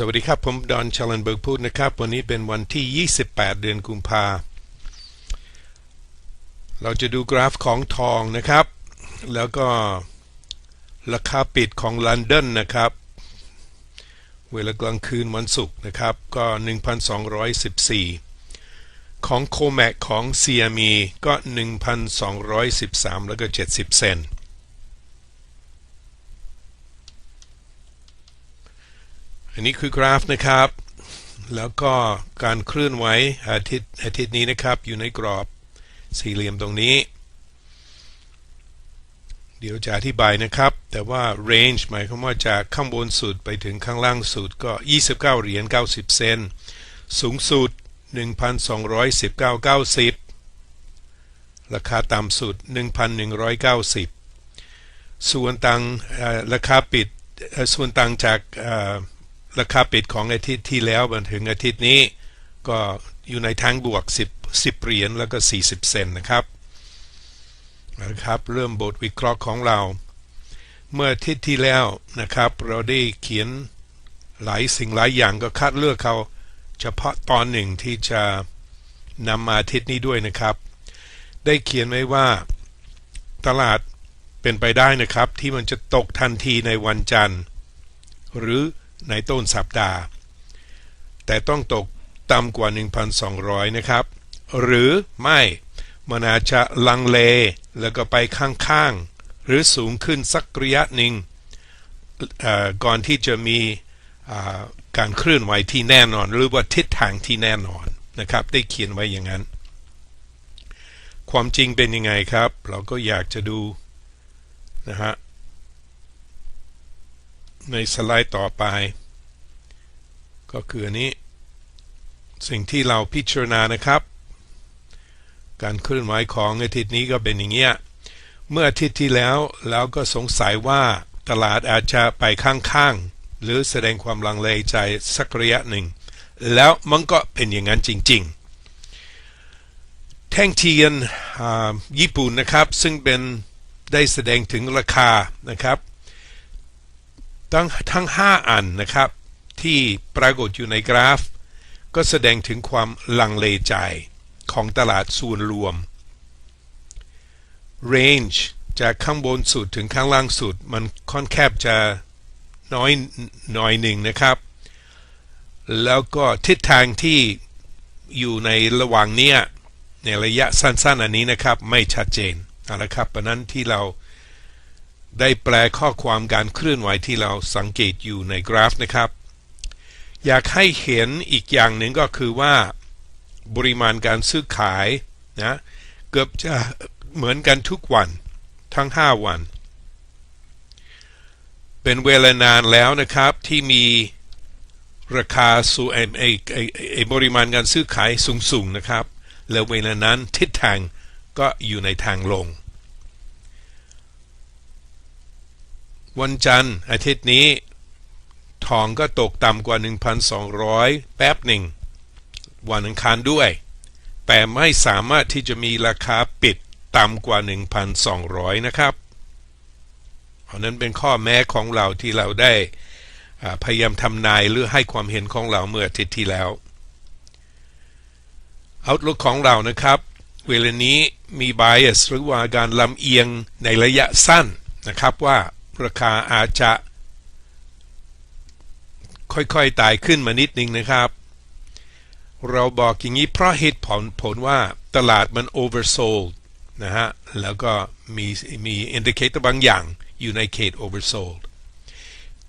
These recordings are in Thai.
สวัสดีครับ ผมดอนชลันเบิร์กพูดนะครับ วันนี้เป็นวันที่ 28 เดือนกุมภาเราจะดูกราฟของทองนะครับ แล้วก็ราคาปิดของลอนดอนนะครับ เวลากลางคืนวันศุกร์นะครับ ก็ 1,214 ของโคแมกของ CME ก็ 1,213 แล้วก็ 70 เซนต์ อันนี้คือกราฟนะครับ แล้วก็การเคลื่อนไหวอาทิตย์อาทิตย์นี้นะครับ อยู่ในกรอบสี่เหลี่ยมตรงนี้ เดี๋ยวจะอธิบายนะครับ แต่ว่า range หมายความว่าจากข้างบนสุดไปถึงข้างล่างสุดก็ 29 เหรียญ 90 เซนสูงสุด 1,219.90 ราคาต่ำสุด 1,190 ส่วนต่างราคาปิดส่วนต่างจาก ราคาปิดของอาทิตย์ที่แล้วมาถึงอาทิตย์นี้ ก็อยู่ในทางบวก 10 10เหรียญแล้วก็ 40 เซนนะครับนะครับ เริ่มบทวิเคราะห์ของเรา เมื่ออาทิตย์ที่แล้วนะครับ เราได้เขียนหลายสิ่งหลายอย่างก็คัดเลือกเขาเฉพาะตอนหนึ่งที่จะนำมาอาทิตย์นี้ด้วยนะครับ ได้เขียนไว้ว่าตลาดเป็นไปได้นะครับที่มันจะตกทันทีในวันจันทร์ หรือ ในต้นสัปดาห์ แต่ต้องตกต่ำกว่า 1,200 นะครับ หรือไม่มันอาจจะลังเลแล้วก็ไปข้างๆ หรือสูงขึ้นสักระยะหนึ่งก่อนที่จะมีการเคลื่อนไหวที่แน่นอน หรือว่าทิศทางที่แน่นอนนะครับ ได้เขียนไว้อย่างนั้น ความจริงเป็นยังไงครับ เราก็อยากจะดูนะฮะ ในสไลด์ต่อไป ก็คืออันนี้ สิ่งที่เราพิจารณานะครับ การเคลื่อนไหวของอาทิตย์นี้ก็เป็นอย่างเงี้ยเมื่ออาทิตย์ที่แล้วเราก็สงสัยว่าตลาดอาจจะไปข้างๆ หรือแสดงความลังเลใจสักระยะหนึ่ง แล้วมันก็เป็นอย่างนั้นจริงๆ แท่งเทียนญี่ปุ่นนะครับ ซึ่งเป็นได้แสดงถึงราคานะครับ ทั้งทั้ง 5 อันนะครับ ที่ปรากฏอยู่ในกราฟ ก็แสดงถึงความลังเลใจของตลาดส่วนรวม range จากข้างบนสุดถึงข้างล่างสุด มันค่อนแคบจะน้อยน้อยหนึ่งนะครับ แล้วก็ทิศทางที่อยู่ในระหว่างเนี้ยในระยะสั้นๆ อันนี้นะครับ ไม่ชัดเจนนะครับเพราะนั้นที่เรา ได้แปลข้อความการเคลื่อนไหวที่เราสังเกตอยู่ในกราฟนะครับ อยากให้เห็นอีกอย่างหนึ่งก็คือว่าปริมาณการซื้อขายนะเกือบจะเหมือนกันทุกวันทั้ง 5 วัน เป็นเวลานานแล้วนะครับที่มีราคาสูงไอไอไอบริมาณการซื้อขายสูงๆนะครับ แล้วเวลานั้นทิศทางก็อยู่ในทางลง วันจันทร์อาทิตย์นี้ ทองก็ตกต่ำกว่า 1,200 แป๊บหนึ่ง วันอังคารด้วย แต่ไม่สามารถที่จะมีราคาปิดต่ำกว่า 1,200 นะครับเพราะนั้นเป็นข้อแม้ของเราที่เราได้พยายามทำนายหรือให้ความเห็นของเราเมื่ออาทิตย์ที่แล้วเอาลุกของเรานะครับ เวลานี้มี bias หรือว่าการลำเอียงในระยะสั้นนะครับว่า ราคาอาจจะค่อยๆตายขึ้นมานิดนึงนะครับ เราบอกอย่างนี้เพราะเหตุผลผลว่าตลาดมัน oversold นะฮะ แล้วก็มีมีอินดิเคเตอร์บางอย่างอยู่ในเขต oversold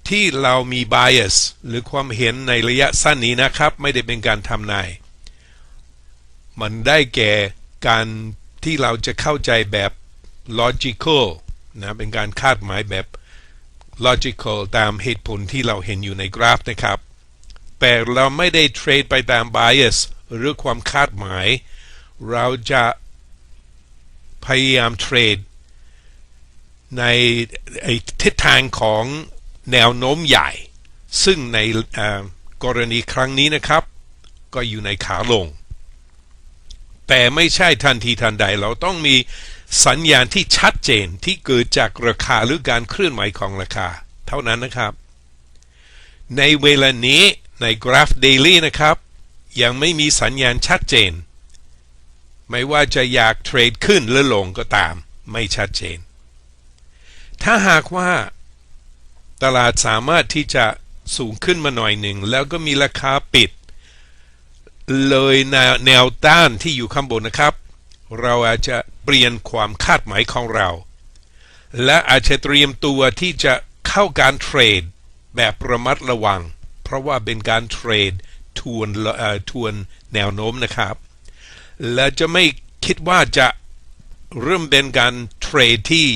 ที่เรามี bias หรือความเห็นในระยะสั้นนี้นะครับ ไม่ได้เป็นการทำนาย มันได้แก่การที่เราจะเข้าใจแบบ logical นะ เป็นการคาดหมายแบบ logical ตามเหตุผลที่เราเห็นอยู่ในกราฟนะครับ แต่เราไม่ได้เทรดไปตาม bias หรือความคาดหมาย เราจะพยายามเทรดในทิศทางของแนวโน้มใหญ่ ซึ่งในกรณีครั้งนี้นะครับ ก็อยู่ในขาลง แต่ไม่ใช่ทันทีทันใดเราต้องมี สัญญาณที่ชัดเจนที่เกิดจากราคาหรือการเคลื่อนไหวของราคา เท่านั้นนะครับ ในเวลานี้ในกราฟ Daily นะครับ ยังไม่มีสัญญาณชัดเจน ไม่ว่าจะอยากเทรดขึ้นหรือลงก็ตาม ไม่ชัดเจน ถ้าหากว่า ตลาดสามารถที่จะสูงขึ้นมาหน่อยหนึ่ง แล้วก็มีราคาปิด เลยแนวต้านที่อยู่ข้างบนนะครับ เราอาจจะเปลี่ยนความคาดหมายของเรา และอาจจะเตรียมตัวที่จะเข้าการเทรดแบบระมัดระวัง เพราะว่าเป็นการเทรดทวนทวนแนวโน้มนะครับ และจะไม่คิดว่าจะเริ่มเป็นการเทรดที่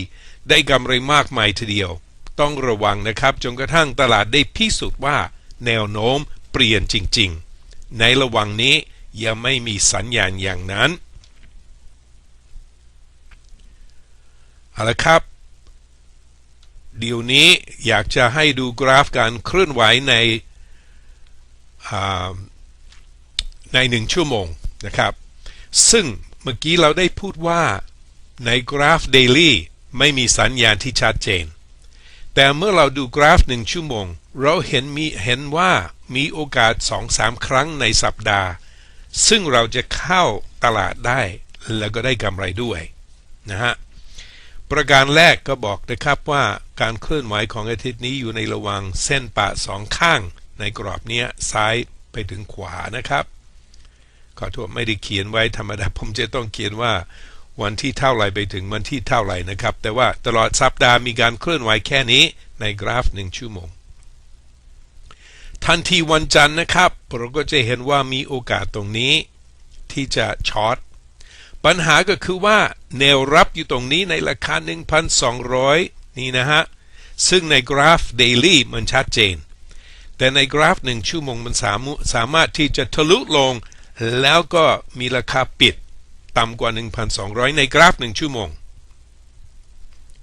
ได้กำไรมากมายทีเดียว ต้องระวังนะครับจนกระทั่งตลาดได้พิสูจน์ว่า แนวโน้มเปลี่ยนจริง ๆ ในระหว่างนี้ยังไม่มีสัญญาณอย่างนั้น เอาละครับ เดี๋ยวนี้อยากจะให้ดูกราฟการเคลื่อนไหวในในหนึ่งชั่วโมงนะครับ ซึ่งเมื่อกี้เราได้พูดว่าในกราฟ Daily ไม่มีสัญญาณที่ชัดเจน แต่เมื่อเราดูกราฟหนึ่งชั่วโมง เราเห็นมีเห็นว่ามีโอกาส 2-3 ครั้งในสัปดาห์ ซึ่งเราจะเข้าตลาดได้ แล้วก็ได้กำไรด้วยนะฮะ ประการแรกก็บอกนะครับว่าการเคลื่อนไหวของอาทิตย์นี้อยู่ในระหว่างเส้นปะสองข้าง ในกรอบนี้ซ้ายไปถึงขวานะครับขอโทษไม่ได้เขียนไว้ธรรมดาผมจะต้องเขียนว่าวันที่เท่าไรไปถึงวันที่เท่าไรนะครับ แต่ว่าตลอดสัปดาห์มีการเคลื่อนไหวแค่นี้ในกราฟหนึ่งชั่วโมง ทันทีวันจันทร์นะครับเราก็จะเห็นว่ามีโอกาสตรงนี้ ที่จะช็อต ปัญหาก็คือว่าแนวรับอยู่ตรงนี้ในราคา 1,200 นี่นะฮะ ซึ่งในกราฟ Daily มันชัดเจน แต่ในกราฟหนึ่งชั่วโมงมันสามารถสามารถที่จะทะลุลง แล้วก็มีราคาปิดต่ำกว่า 1,200 ในกราฟหนึ่งชั่วโมง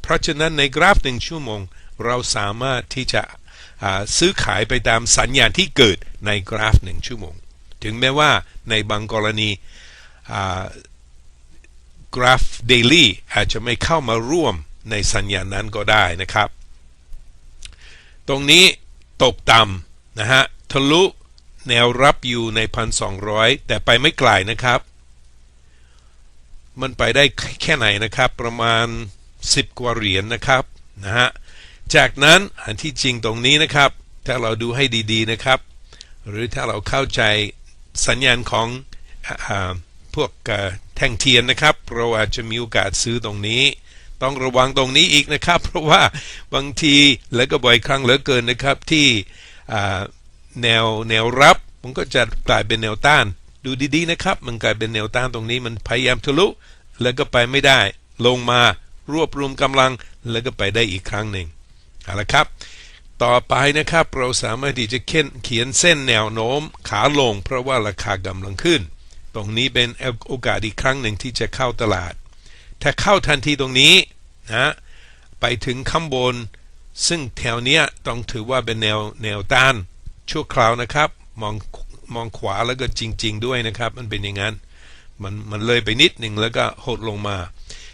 เพราะฉะนั้นในกราฟหนึ่งชั่วโมง เราสามารถที่จะซื้อขายไปตามสัญญาณที่เกิดในกราฟหนึ่งชั่วโมง ถึงแม้ว่าในบางกรณี อ่ากราฟ Daily อาจจะไม่เข้ามาร่วมในสัญญาณนั้นก็ได้นะครับ ตรงนี้ตกต่ำนะฮะทะลุแนวรับอยู่ใน 1,200 แต่ไปไม่ไกลนะครับ มันไปได้แค่ไหนนะครับ ประมาณ 10 กว่าเหรียญนนะครับนะฮะจากนั้นอันที่จริงตรงนี้นะครับ ถ้าเราดูให้ดีๆนะครับ หรือถ้าเราเข้าใจสัญญาณของอ พวกแท่งเทียนนะครับ เราอาจจะมีโอกาสซื้อตรงนี้ ต้องระวังตรงนี้อีกนะครับ เพราะว่าบางทีและก็บ่อยครั้งเหลือเกินนะครับที่แนวแนวรับมันก็จะกลายเป็นแนวต้าน ดูดีๆนะครับ มันกลายเป็นแนวต้านตรงนี้มันพยายามทะลุแล้วก็ไปไม่ได้ ลงมารวบรวมกำลังแล้วก็ไปได้อีกครั้งหนึ่งเอาละครับ ต่อไปนะครับเราสามารถที่จะเขียนเส้นแนวโน้มขาลง เพราะว่าราคากำลังขึ้น ตรงนี้เป็นโอกาสอีกครั้งหนึ่งที่จะเข้าตลาด ถ้าเข้าทันทีตรงนี้นะไปถึงข้างบน ซึ่งแถวเนี้ยต้องถือว่าเป็นแนวแนวต้านชั่วคราวนะครับ มองมองขวาแล้วก็จริง ๆ ด้วยนะครับ มันเป็นอย่างนั้นมันมันเลยไปนิดหนึ่งแล้วก็หดลงมา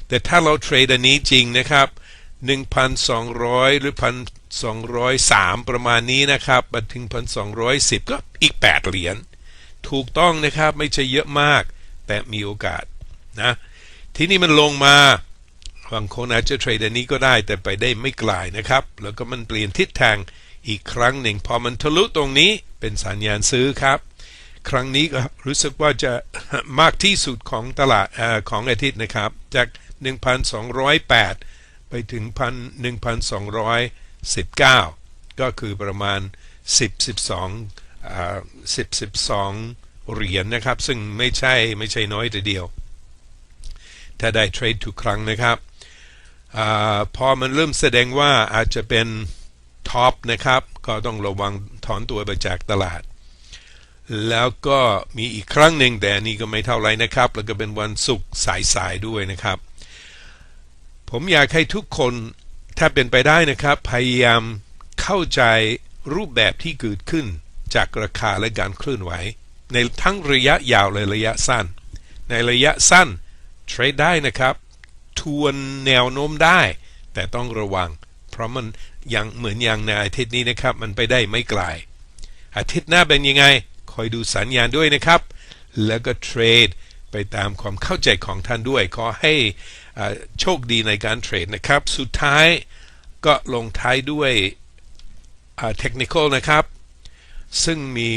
แต่ถ้าเราเทรดอันนี้จริงนะครับ 1,200 หรือ 1,203 ประมาณนี้นะครับมาถึง 1,210 ก็อีก 8 เหรียญ ถูกต้องนะครับไม่ใช่เยอะมาก แต่มีโอกาสนะทีนี้มันลงมาบางคนอาจจะเทรดอันนี้ก็ได้แต่ไปได้ไม่ไกลนะครับ แล้วก็มันเปลี่ยนทิศทางอีกครั้งหนึ่ง พอมันทะลุตรงนี้เป็นสัญญาณซื้อครับ ครั้งนี้ก็รู้สึกว่าจะมากที่สุดของตลาดอของอาทิตย์นะครับ จาก 1,208 ไปถึง 1,219 ก็คือประมาณ 10 12 อ่า10 12เหรียญนนะครับ ซึ่งไม่ใช่ไม่ใช่น้อยแต่เดียว ถ้าได้เทรดทุกครั้งนะครับอพอมันเริ่มแสดงว่าอาจจะเป็นท็อปนะครับ ก็ต้องระวังถอนตัวไปจากตลาด แล้วก็มีอีกครั้งหนึ่งแต่นี่ก็ไม่เท่าไรนะครับ แล้วก็เป็นวันศุกร์สายๆด้วยนะครับ ผมอยากให้ทุกคนถ้าเป็นไปได้นะครับ พยายามเข้าใจรูปแบบที่เกิดขึ้น จากราคาและการเคลื่อนไหว ในทั้งระยะยาวและระยะสั้น ในระยะสั้นเทรดได้นะครับ ทวนแนวโน้มได้ แต่ต้องระวัง เพราะมันยังเหมือนอย่างในอาทิตย์นี้นะครับ มันไปได้ไม่ไกลอาทิตย์หน้าเป็นยังไง คอยดูสัญญาณด้วยนะครับ แล้วก็เทรดไปตามความเข้าใจของท่านด้วย ขอให้อาโชคดีในการเทรดนะครับ สุดท้ายก็ลงท้ายด้วยเทคนิคนะครับ ซึ่งมี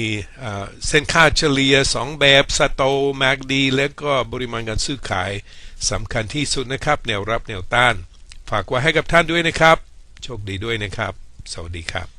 เส้นค่าเฉลี่ย2 แบบสโตแมกดี และก็บริมาณการซื้อขายสำคัญที่สุดนะครับ แนวรับแนวต้าน ฝากไว้ให้กับท่านด้วยนะครับ โชคดีด้วยนะครับ สวัสดีครับ